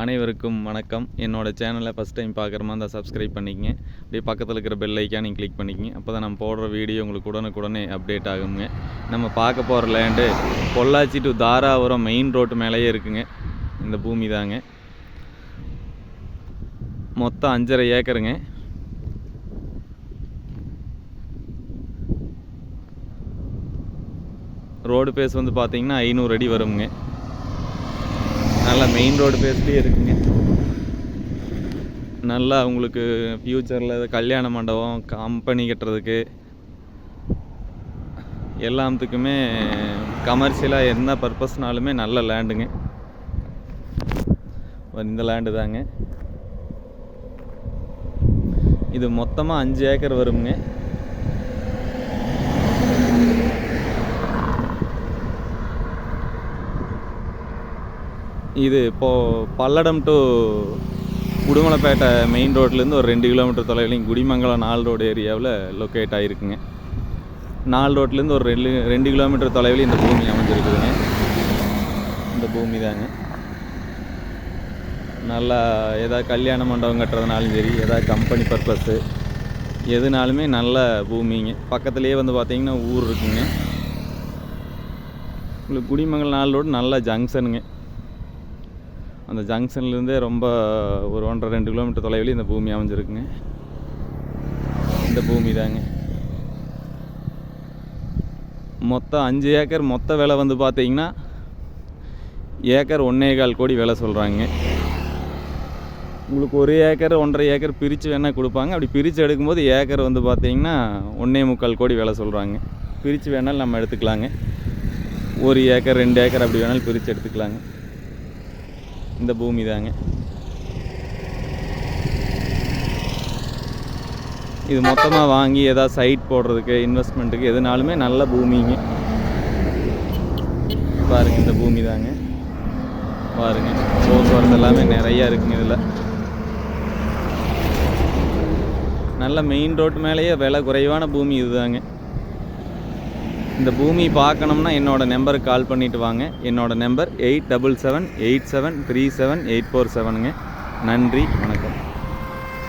அனைவருக்கும் வணக்கம். என்னோடய சேனலை ஃபஸ்ட் டைம் பார்க்குற மாதிரி இருந்தால் சப்ஸ்கிரைப் பண்ணிக்கங்க. அப்படியே பக்கத்தில் இருக்கிற பெல் நீங்கள் கிளிக் பண்ணிக்கங்க. அப்போ தான் நம்ம போடுற வீடியோ உங்களுக்கு உடனுக்குடனே அப்டேட் ஆகுங்க. நம்ம பார்க்க போகிற land Pollachi to Dharapuram main road மேலேயே இருக்குங்க. இந்த பூமி தாங்க. மொத்தம் அஞ்சரை ஏக்கருங்க. ரோடு பேஸ் வந்து பார்த்தீங்கன்னா ஐநூறு அடி வருங்க. நல்லா மெயின் ரோடு பேஸ்லேயே இருக்குங்க. நல்லா உங்களுக்கு ஃப்யூச்சரில் கல்யாண மண்டபம் கம்பெனி கட்டுறதுக்கு எல்லாத்துக்குமே கமர்ஷியலாக என்ன பர்பஸ்னாலுமே நல்ல லேண்டுங்க இந்த லேண்டு தாங்க. இது மொத்தமாக அஞ்சு ஏக்கர் வருங்க இது இப்போது பல்லடம் டு உடுமலைப்பேட்டை மெயின் ரோட்லேருந்து ஒரு ரெண்டு கிலோமீட்டர் தொலைவிலையும் குடிமங்கலம் நாலு ரோடு ஏரியாவில் லொக்கேட் ஆகிருக்குங்க நாலு ரோட்லேருந்து ஒரு ரெண்டு ரெண்டு கிலோமீட்டர் தொலைவில் இந்த பூமி அமைஞ்சிருக்குதுங்க. இந்த பூமி தாங்க. நல்லா எதா கல்யாண மண்டபம் கட்டுறதுனாலும் சரி எதாவது கம்பெனி பர்பஸ்ஸு எதுனாலுமே நல்ல பூமிங்க. பக்கத்துலேயே வந்து பார்த்திங்கன்னா ஊர் இருக்குங்க. உங்களுக்கு குடிமங்கலம் நாலு ரோடு நல்ல ஜங்ஷனுங்க அந்த ஜங்ஷன்லேருந்தே ரொம்ப ஒரு ஒன்றரை ரெண்டு கிலோமீட்டர் தொலைவில் இந்த பூமி அமைஞ்சிருக்குங்க. இந்த பூமி தாங்க. மொத்தம் அஞ்சு ஏக்கர் மொத்த விலை வந்து பார்த்தீங்கன்னா ஏக்கர் ஒன்றே கால் கோடி விலை சொல்கிறாங்க உங்களுக்கு ஒரு ஏக்கர் ஒன்றரை ஏக்கர் பிரித்து வேணால் கொடுப்பாங்க. அப்படி பிரித்து எடுக்கும்போது ஏக்கர் வந்து பார்த்தீங்கன்னா ஒன்றே முக்கால் கோடி விலை சொல்கிறாங்க பிரித்து வேணாலும் நம்ம எடுத்துக்கலாங்க. ஒரு ஏக்கர் ரெண்டு ஏக்கர் அப்படி வேணாலும் பிரித்து எடுத்துக்கலாங்க. இந்த பூமி தாங்க. இது மொத்தமாக வாங்கி ஏதாவது சைட் போடுறதுக்கு இன்வெஸ்ட்மெண்ட்டுக்கு எதுனாலுமே நல்ல பூமிங்க. பாருங்க இந்த பூமி தாங்க. பாருங்க போக்குவரத்து எல்லாமே நிறையா இருக்குங்க இதில். நல்ல மெயின் ரோட்டு மேலேயே விலை குறைவான பூமி இதுதாங்க. இந்த பூமி பார்க்கணும்னா என்னோடய நம்பருக்கு கால் பண்ணிவிட்டு வாங்க. என்னோடய number eight double seven eight seven three seven eight four செவனுங்க நன்றி வணக்கம்.